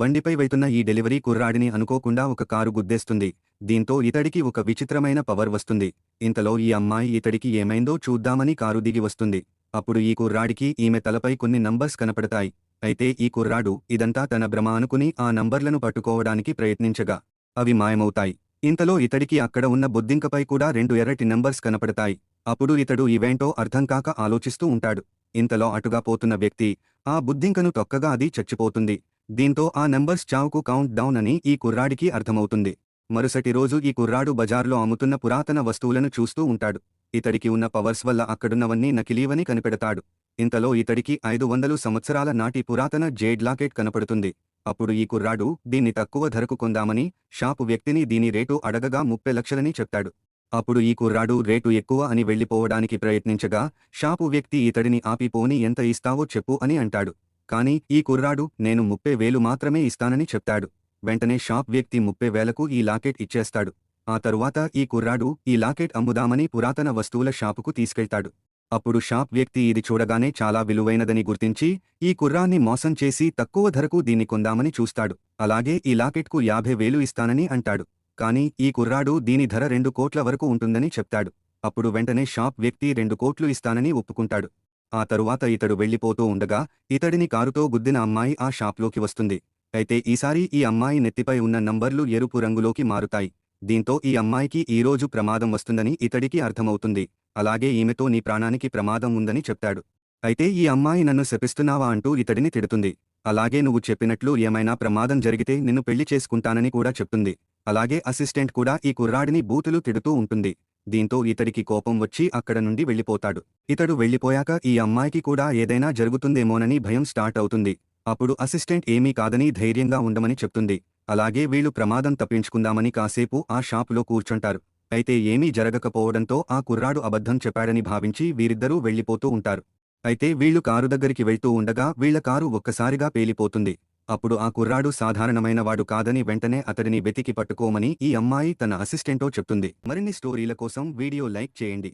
బండిపై వైతున్న ఈ డెలివరీ కుర్రాడిని అనుకోకుండా ఒక కారు గుద్దేస్తుంది. దీంతో ఇతడికి ఒక విచిత్రమైన పవర్ వస్తుంది. ఇంతలో ఈ అమ్మాయి ఇతడికి ఏమైందో చూద్దామని కారు దిగి వస్తుంది. అప్పుడు ఈ కుర్రాడికి ఈమె తలపై కొన్ని నంబర్స్ కనపడతాయి. అయితే ఈ కుర్రాడు ఇదంతా తన భ్రమ అనుకుని ఆ నంబర్లను పట్టుకోవడానికి ప్రయత్నించగా అవి మాయమవుతాయి. ఇంతలో ఇతడికి అక్కడ ఉన్న బొద్దింకపై కూడా రెండు ఎర్రటి నంబర్స్ కనపడతాయి. అప్పుడు ఇతడు ఇవేంటో అర్థం కాక ఆలోచిస్తూ ఉంటాడు. ఇంతలో అటుగా పోతున్న వ్యక్తి ఆ బుద్ధింకను తొక్కగా అది చచ్చిపోతుంది. దీంతో ఆ నంబర్స్ చావుకు కౌంట్ డౌన్ అని ఈ కుర్రాడికి అర్థమవుతుంది. మరుసటి రోజు ఈ కుర్రాడు బజార్లో అమ్ముతున్న పురాతన వస్తువులను చూస్తూ ఉంటాడు. ఇతడికి ఉన్న పవర్స్ వల్ల అక్కడున్నవన్నీ నకిలీవని కనిపెడతాడు. ఇంతలో ఇతడికి ఐదు వందలు సంవత్సరాల నాటి పురాతన జేడ్ లాకెట్ కనపడుతుంది. అప్పుడు ఈ కుర్రాడు దీన్ని తక్కువ ధరకు కొందామని షాపు వ్యక్తిని దీని రేటు అడగగా ముప్పై లక్షలని చెప్తాడు. అప్పుడు ఈ కుర్రాడు రేటు ఎక్కువ అని వెళ్ళిపోవడానికి ప్రయత్నించగా షాపు వ్యక్తి ఇతడిని ఆపిపోని ఎంత ఇస్తావో చెప్పు అని అంటాడు. కాని ఈ కుర్రాడు నేను ముప్పై వేలు మాత్రమే ఇస్తానని చెప్తాడు. వెంటనే షాప్ వ్యక్తి ముప్పై వేలకు ఈ లాకెట్ ఇచ్చేస్తాడు. ఆ తరువాత ఈ కుర్రాడు ఈ లాకెట్ అమ్ముదామని పురాతన వస్తువుల షాపుకు తీసుకెళ్తాడు. అప్పుడు షాప్ వ్యక్తి ఇది చూడగానే చాలా విలువైనదని గుర్తించి ఈ కుర్రాన్ని మోసం చేసి తక్కువ ధరకు దీన్ని కొందామని చూస్తాడు. అలాగే ఈ లాకెట్కు యాభై వేలు ఇస్తానని అంటాడు. కాని ఈ కుర్రాడు దీని ధర రెండు కోట్ల వరకు ఉంటుందని చెప్తాడు. అప్పుడు వెంటనే షాప్ వ్యక్తి రెండు కోట్లు ఇస్తానని ఒప్పుకుంటాడు. ఆ తరువాత ఇతడు వెళ్ళిపోతూ ఉండగా ఇతడిని కారుతో గుద్దిన అమ్మాయి ఆ షాప్లోకి వస్తుంది. అయితే ఈసారి ఈ అమ్మాయి నెత్తిపై ఉన్న నంబర్లు ఎరుపు రంగులోకి మారుతాయి. దీంతో ఈ అమ్మాయికి ఈరోజు ప్రమాదం వస్తుందని ఇతడికి అర్థమవుతుంది. అలాగే ఈమెతో నీ ప్రాణానికి ప్రమాదం ఉందని చెప్తాడు. అయితే ఈ అమ్మాయి నన్ను శపిస్తున్నావా అంటూ ఇతడిని తిడుతుంది. అలాగే నువ్వు చెప్పినట్లు ఏమైనా ప్రమాదం జరిగితే నిన్ను పెళ్ళి చేసుకుంటానని కూడా చెప్తుంది. అలాగే అసిస్టెంట్ కూడా ఈ కుర్రాడిని బూతులు తిడుతూ ఉంటుంది. దీంతో ఇతడికి కోపం వచ్చి అక్కడ నుండి వెళ్ళిపోతాడు. ఇతడు వెళ్ళిపోయాక ఈ అమ్మాయికి కూడా ఏదైనా జరుగుతుందేమోనని భయం స్టార్ట్ అవుతుంది. అప్పుడు అసిస్టెంట్ ఏమీ కాదని ధైర్యంగా ఉండమని చెప్తుంది. అలాగే వీళ్ళు ప్రమాదం తప్పించుకుందామని కాసేపు ఆ షాపులో కూర్చుంటారు. అయితే ఏమీ జరగకపోవడంతో ఆ కుర్రాడు అబద్ధం చెప్పాడని భావించి వీరిద్దరూ వెళ్ళిపోతూ ఉంటారు. అయితే వీళ్ళు కారు దగ్గరికి వెళ్తూ ఉండగా వీళ్ళ కారు ఒక్కసారిగా పేలిపోతుంది. అప్పుడు ఆ కుర్రాడు సాధారణమైన వాడు కాదని వెంటనే అతడిని వెతికి పట్టుకోమని ఈ అమ్మాయి తన అసిస్టెంటో చెప్తుంది. మరిన్ని స్టోరీల కోసం వీడియో లైక్ చేయండి.